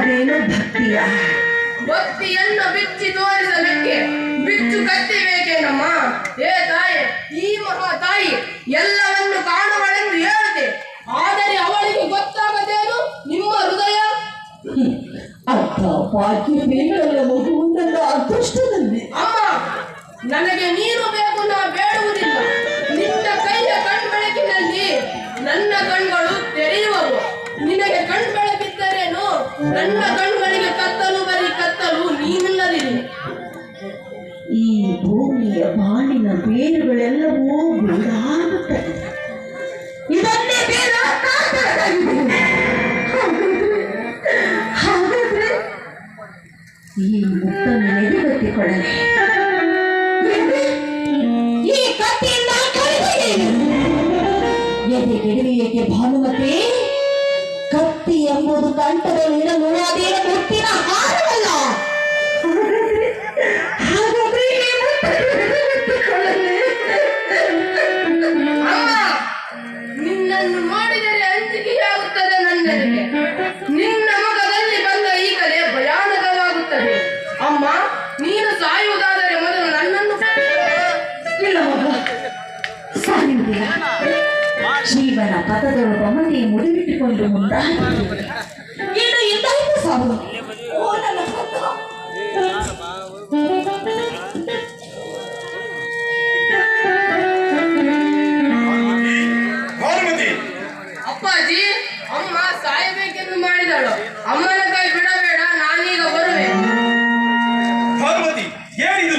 ಅದೇನು ಭಕ್ತಿಯ? ಭಕ್ತಿಯನ್ನು ಬಿಚ್ಚಿ ತೋರಿಸಲಿಕ್ಕೆ ಬಿಚ್ಚು ಕತ್ತಿ ಬೇಕೇನಮ್ಮ? ಏ ತಾಯಿ ಈ ಮಹಾ ತಾಯಿ ಎಲ್ಲವನ್ನು ಕಾಣುವಳೆಂದು ಹೇಳಿದೆ ಆದರೆ ಅವಳಿಗೆ ಗೊತ್ತಾಗದೇನು? ನಿಮ್ಮ ಹೃದಯ? ಅಪ್ಪ ಮಗು ನನ್ನ ಅದೃಷ್ಟದಲ್ಲಿ. ಅಮ್ಮ ನನಗೆ ನೀನು ಬೇಕು ನಾ ಬೇಡುವುದಿಲ್ಲ. ನಿನ್ನ ಕೈಯ ಕಣ್ಬೆಳಕಿನಲ್ಲಿ ನನ್ನ ಕಣ್ಗಳು ನನ್ನ ಕಣ್ಣುಗಳಿಗೆ ಕತ್ತಲು ಬರೀ ಕತ್ತಲು ನೀನಿಲ್ಲದಿರಿ. ಈ ಭೂಮಿಯ ಬಾಣಿನ ಬೇರುಗಳೆಲ್ಲವೂ ಬೇಡಾಗುತ್ತವೆ ಇದನ್ನೇ ಕಾಪಾಡಲಾಗಿದೆ ಹಾಗಾದ್ರೆ ಈ ಮುತ್ತನ್ನು ಎದೆಗಟ್ಟಿಕೊಳ್ಳಲಿ ಎಲ್ಲಿ? ಈ ಕತ್ತಿಯಿಂದ? ಎದೆಗೆಡವಿಯಕ್ಕೆ ಭಾನುಮತಿ? ಕತ್ತಿ ಎಂಬುದು ಕಂಠದಲ್ಲಿರಲು ಅದೇ ಮುತ್ತಿನ ಹಾರವಲ್ಲ? ಹಾಗಾದ್ರೆ. ನಿನ್ನನ್ನು ಮಾಡಿದರೆ ಅಂಜಿಕೆಯಾಗುತ್ತದೆ ನನ್ನೆದೆಗೆ ನಿನ್ನ ಮುಖದಲ್ಲಿ ಬಂದ ಈ ಕಲೆ ಭಯಾನಕವಾಗುತ್ತದೆ. ಅಮ್ಮ ನೀನು ಸಾಯುವುದಾದರೆ ಮೊದಲು ನನ್ನನ್ನು ಇಲ್ಲ ಮಗ. ಸಾಯುವುದಿಲ್ಲ ಜೀವನ ಪಥಗಳು ಗಮನೆ ಮುಡಿಬಿಟ್ಟುಕೊಂಡು ಮುಂದಾಗಿದೆ ಇನ್ನು ಇದ್ದಾಯ್ತು ಸಾವು ಓ ನನ್ನ ಪಥ. ಭಾನುಮತಿ ಅಪ್ಪಾಜಿ ಅಮ್ಮ ಸಾಯಬೇಕೆಂದು ಮಾಡಿದಳು ಅಮ್ಮನ ಕೈ ಬಿಡಬೇಡ ನಾನೀಗ ಬರುವೆ ಭಾನುಮತಿ ಏನಿದು ಹುಚ್ಚು ಒಪ್ಪುದ